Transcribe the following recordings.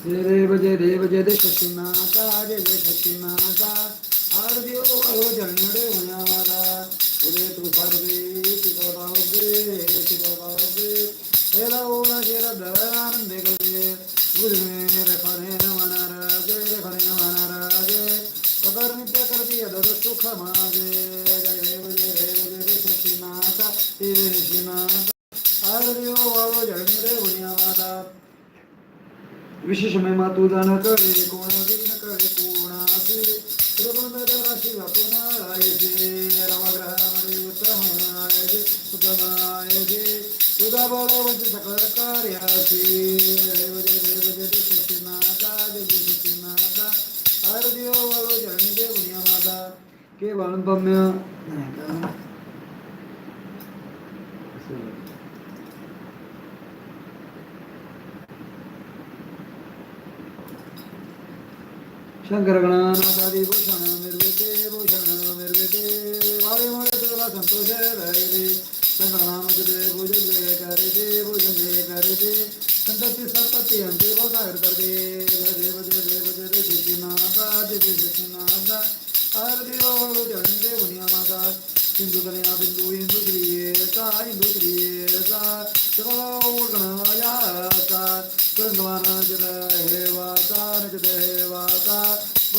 जय देव जय देव जय देव शक्ति माता जय जय शक्ति माता आरती ओ ओ जनड़े मनावारा उदय तु सर्वे चितोगे चितोगे हेला ओला जेरा दयानंदे गजे बुझ मेरे फरे मनराजे फरे मनराजे सदर नित्य करती अदर सुख मागे जय देव जय देव जय देव शक्ति माता, जय जय शक्ति माता। आरती ओ ओ जनड़े मनावारा विशेष महिमा तुझा न कळे कोणाची न कळे कोणाचे रघुनाथाशी वापनायचे रामग्रहामध्ये उत्तमायचे उत्तमायचे तुझा बळवंत सकळ कार्याचे देव देव देव सचिनाथा देव सचिनाथा आरती ओ वाळू जन देव नियमाता केवळ भम्य शंकर गणानाथादी भूषण निर्विते भूषण निर्विते वारे मोरे तुला संतोष राहिले शंकर नाम तुझे भुजन जय करिते जय करिते अंते सागर करते जय देव जय देव जय देव शक्तीनाथा जय जय शक्तीनाथा आरती ओळू जणी देवनिया माता सिंधू कन्या बिंदू हिंदू क्रियेचा हिंदू क्रियेचा सगळा गणायाचा गंगवान जर हे वाचा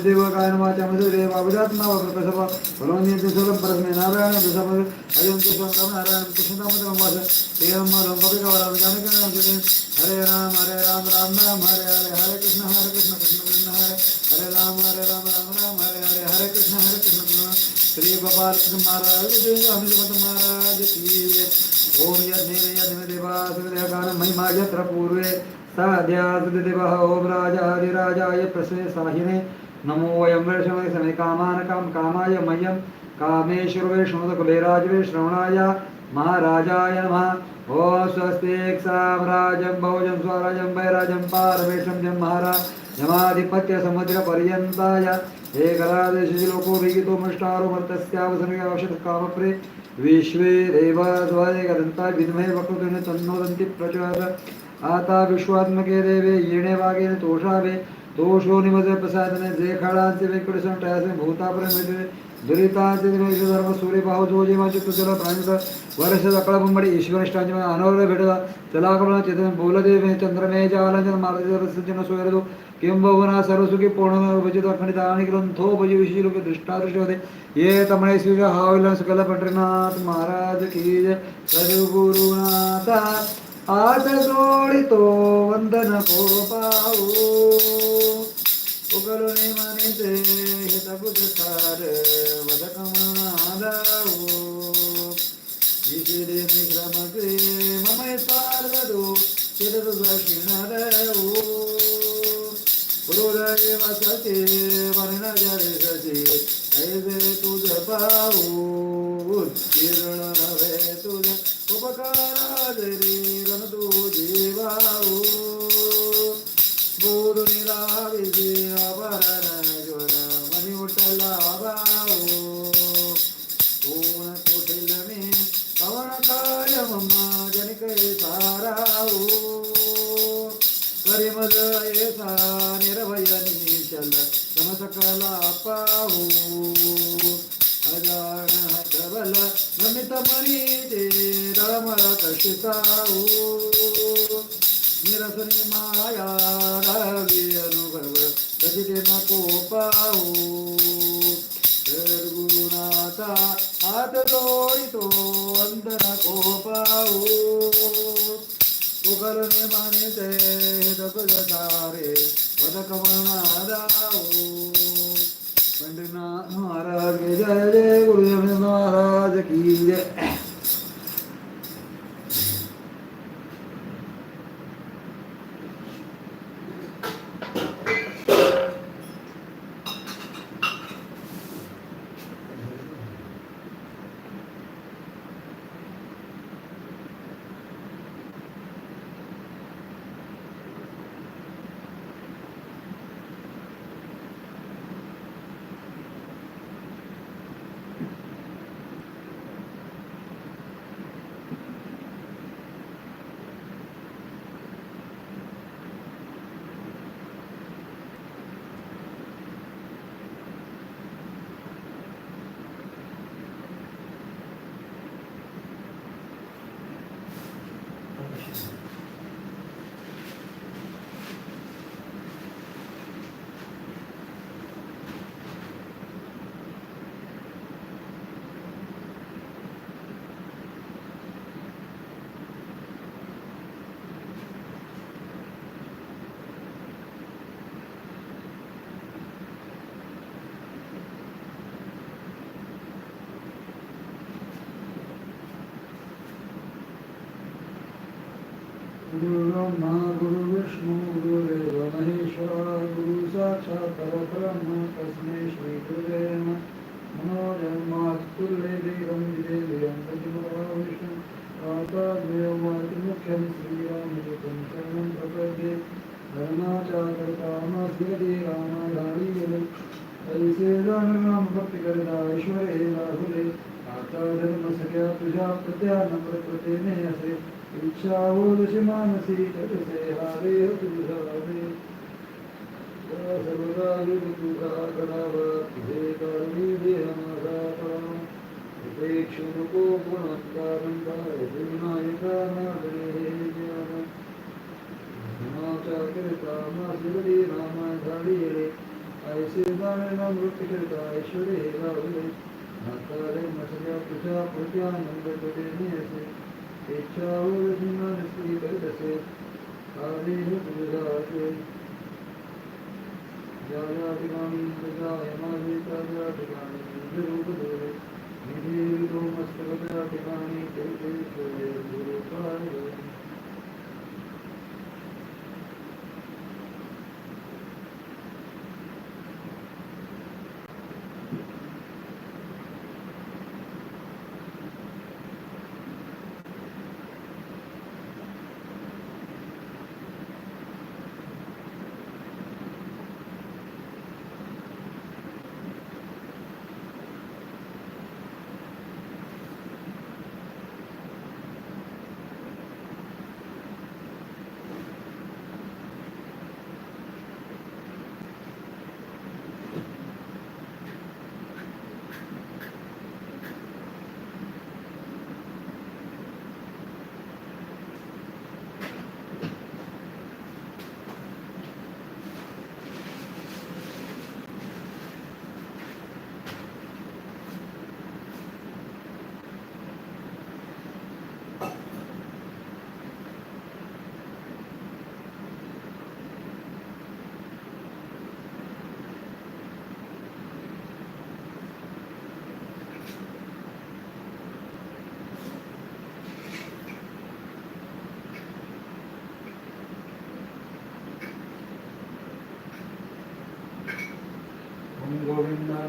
देव काय वाचामध्ये देव अभिजात नाव प्रकसभा भगवान परस्मे नारायण दशम अयं कृष्ण नारायण कृष्णदामोदर वास देवम रंगवे गवरा जानक हरे राम हरे राम राम राम, हरे हरे हरे कृष्ण हरे कृष्ण कृष्ण कृष्ण, हरे। हरे राम हरे राम राम राम, हरे हरे हरे कृष्ण हरे कृष्ण कृष्ण। श्री गोपाल कृष्ण महाराज हनुमत महाराज की। ओम यज्ञ यज्ञ देवासुदेवगान महिमा यत्र पूर्वे। साध्यासुदेवः ओम राजा राजाधिराजाय प्रसे साहिने। नमो वयं वैष्णवे समे कामान काम कामाय मह्यं कामेश्वर वैष्णव कुबेराज वे श्रवणाय महाराजाय नमः। ओ स्वस्तिक साम्राज्यं भोजं स्वराज्यं, वैराज्यं पारमेशं जं महाराज। यमाधिपत्य समुद्र पर्यन्ताय एकरादेश लोको विगितो मष्टारो मर्तस्यावसर्गे औषध कामप्रे विश्वे देवा द्वारेकदन्ता विद्महे वक्रतुने तन्नोदन्ति प्रचोदयात्। आता विश्वात्मके देवे येणे वागेने तोषावे ತೋಷೋನಿಮದ ಪ್ರಸಾದನೆ ದೇಖಾಳಾಂತಿ ವೆಂಕಟೇಶ್ವರ ಟಯಾಸೆ ಭೂತಾಪರ ಮೇದಿದೆ ದುರಿತಾಂತಿ ಧರ್ಮ ಸೂರ್ಯ ಬಾಹು ಜೋಜಿ ಮಾಚಿ ತುಜಲ ಪ್ರಾಣಿತ ವರ್ಷದ ಕಳಬುಂಬಡಿ ಈಶ್ವರಿಷ್ಟಾಂಜ ಅನವರ ಬಿಡದ ತಲಾಕರಣ ಚೇತನ ಬೌಲದೇವಿ ಚಂದ್ರಮೇ ಜಾಲಂಜನ ಮಾರ್ಗದರ್ಶನ ಸುಯರದು किंबहुना सर्वसुखी पूर्ण भजित अखंडित आणि ग्रंथो भजी विषयी लोक दृष्टादृष्ट होते ये तमणे श्री हा विलास कला पंढरीनाथ महाराज की जय सद्गुरुनाथ ಆತ ಸೋಡಿತೋ ವಂದನ ಕೋಪಾವು ಉಗಲು ನಿಮನಿಸೆ ಹಿತಗುಜ ಸಾರ ವದಕಮನಾದಾವು ವಿಶಿರಿ ನಿಶ್ರಮಸೆ ಮಮಯ ಪಾರ್ವದು ಚಿರದು ದಕ್ಷಿಣದವು ಹೃದಯ ವಸತಿ ವರ್ಣ ಜರಿಸತಿ ಐದೆ ತುಜ ಪಾವು ಚಿರಳವೇ ತುಜ ಉಪಕಾರ రమమ్మ జనకేశారావు పరిమళ ఏసా నిరభయ నీచల సమసకలాపావు అజాన కబల నమితమరీతే రామ కషితావు నిరసని మాయా రవి అనుభవ ప్రతిదిన కోపావు గురునాథ હાથ દોડી તો અંદર ગોપાઓ. ઉગરને માને તે દબગધારે વદકમણાદાઓ પંડના મહારાજ જય જય ગુરુદેવ મહારાજ કી જય. जन्मात्तुल्ये देवं विदेव्यं प्रतिमहाविष्णु आताद्वयमातिमुख्यं शरणं प्रपद्ये धर्माचार्यतामस्यति रामाधारीयले ऐसे राम भक्ति ईश्वरे राहुले आता धर्म सख्या तुझ्या प्रत्यान प्रकृती ने असे इच्छा जशी मानसी तसे हारे तुझा हे लावले म्हातारे मसल्या तुझ्या प्रत्यानंद तुझे असे इच्छा होती मनस्वी करत असे आले तुझा असे ज्या ज्या ठिकाणी तुझा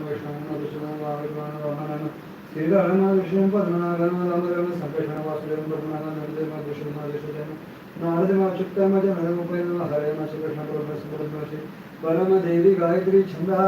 विष्णु देशजन नारदमा चित्तम जन उपेन हरे मा श्री कृष्ण परम परम परम देवी गायत्री छंदः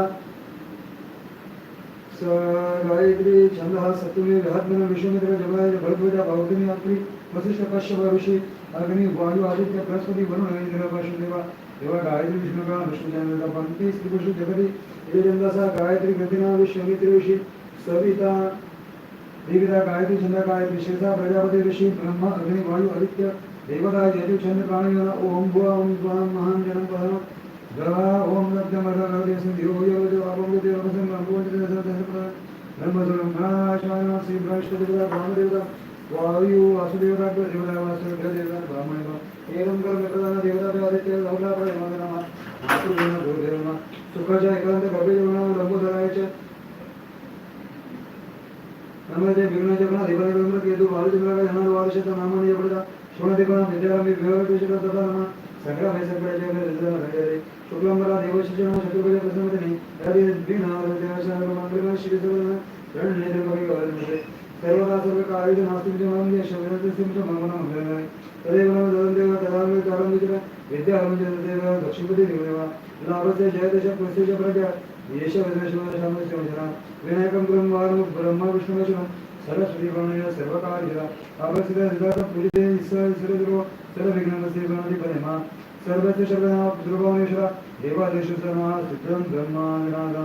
गायत्री छंदः सत्वमे विहत्मन विश्वमित्र जमाय भरद्वजा भौतिमी अत्रि वसिष्ठ कश्यप ऋषि अग्नि वायु आदित्य बृहस्पति वरुण इंद्र वसुदेवा देवा गायत्री विष्णुका विष्णुजनता पंक्ति विष्णु जगति ये जंदासा गायत्री गतिना विश्वमित्र ऋषि, सविता, देविता गायत्री, चंद्र गायत्री, शेषा, प्रजापति ऋषि, ब्रह्मा, अग्नि, वायु, आदित्य, देवता यजु चंद्र प्राणी ओम भुवा, ओम स्वाम महान जनम पहम ग्रहा, ओम लब्ध मर्द सिंह यो जो आपम देव संग अम्बोज दे दे दे ब्रह्म, सुरम महाशाय श्री ब्रह्म देवता वायु, वासुदेवता, देवता वासुदेव देवता ब्राह्मण ఏనుకల మిత్రులైన దేవతాది లౌలాపడ ఏమగనమా మాతృదేవ భూదేవమ సుఖజ ఏకాంత కవిదేవన రంగుధరాయచ ನಮ್ಮದೇ ವಿಘ್ನಜಗಣ ದೇವದೇವೇಂದ್ರ ಕೇತು ಬಾಲಚಂದ್ರಾಗ ಜನರು ವಾರಶತ ನಾಮನ ಎಬಡದ ಶೋಣದಿಗಣ ನಿತ್ಯಾರಾಮಿ ವಿವೇಕೇಶ್ವರ ತಥಾ ನಮ ಸಂಗ್ರಹ ಹೆಸರುಗಳ ಜಗದ ನಡೆಯಲಿ ಶುಕ್ಲಂಬರ ದೇವಶಿಶನ ಶತ್ರುಗಳ ಪ್ರಸಂಗದಲ್ಲಿ ರವಿ ಬಿನ ದೇವಶಾನ ಮಂಗಳ ಶ್ರೀ ಜಗದ ರಣನೇಂದ್ರ ಬಗ್ಗೆ സർവദാസർക്ക് ആയുധം ഹസ്തിന്റെ ശിവനത്തിമനമല്ല തദൈവനം തദന്തേവ തദാമേക്ക് ആരംഭിക്കുന്ന വിദ്യാരംഭിച്ചതേവ ദക്ഷിപതി ദേവ ലാഭത്തെ ജയദശ പ്രസിദ്ധ പ്രജ യേശവശാമശന വിനായകം ബ്രഹ്മാനം ബ്രഹ്മ വിഷ്ണുവശനം സരസ്വതി പ്രണയ സർവകാര്യ അപസിത സിദ്ധാർത്ഥ പുരിതേ ഈശ്വരോ സർവവിഘ്നമസേവനാധിപനമ സർവസ്യ ശബ്ദ ധ്രുവമേശ്വര ദേവാദേശു സർവ സിദ്ധം ബ്രഹ്മാ വിനാഥ